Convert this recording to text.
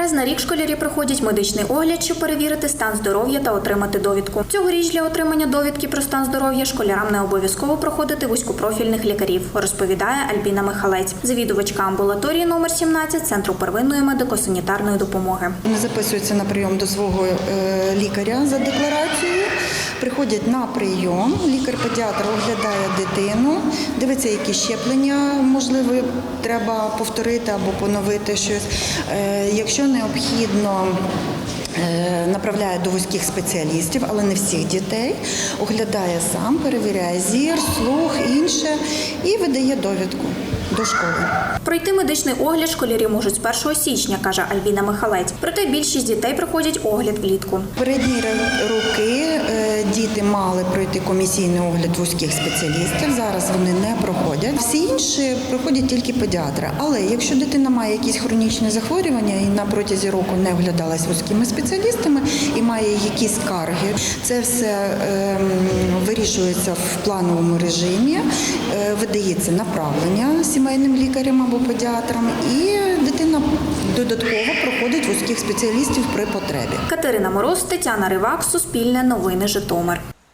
Раз на рік школярі проходять медичний огляд, щоб перевірити стан здоров'я та отримати довідку. Цьогоріч для отримання довідки про стан здоров'я школярам не обов'язково проходити вузькопрофільних лікарів, розповідає Альбіна Михалець, завідувачка амбулаторії номер 17 Центру первинної медико-санітарної допомоги. Вони записуються на прийом до свого е, лікаря за декларацією. Приходять на прийом, лікар-педіатр оглядає дитину, дивиться, які щеплення можливо треба повторити або поновити щось. Е, Якщо необхідно. е, Направляє до вузьких спеціалістів, але не всіх дітей. Оглядає сам, перевіряє зір, слух, інше і видає довідку до школи. Пройти медичний огляд школярі можуть з 1 січня, каже Альбіна Михалець. Проте більшість дітей проходять огляд влітку. Передні роки е, діти мали пройти комісійний огляд вузьких спеціалістів. Зараз вони не проходять. Всі інші проходять тільки педіатри. Але якщо дитина має якісь хронічні захворювання і на протязі року не оглядалась вузькими спеціалістами і має якісь скарги, це все ем, вирішується в плановому режимі, е, видається направлення сімейним лікарям або педіатрам, і додатково проходить вузьких спеціалістів при потребі. Катерина Мороз, Тетяна Ривак, Суспільне новини Житомир.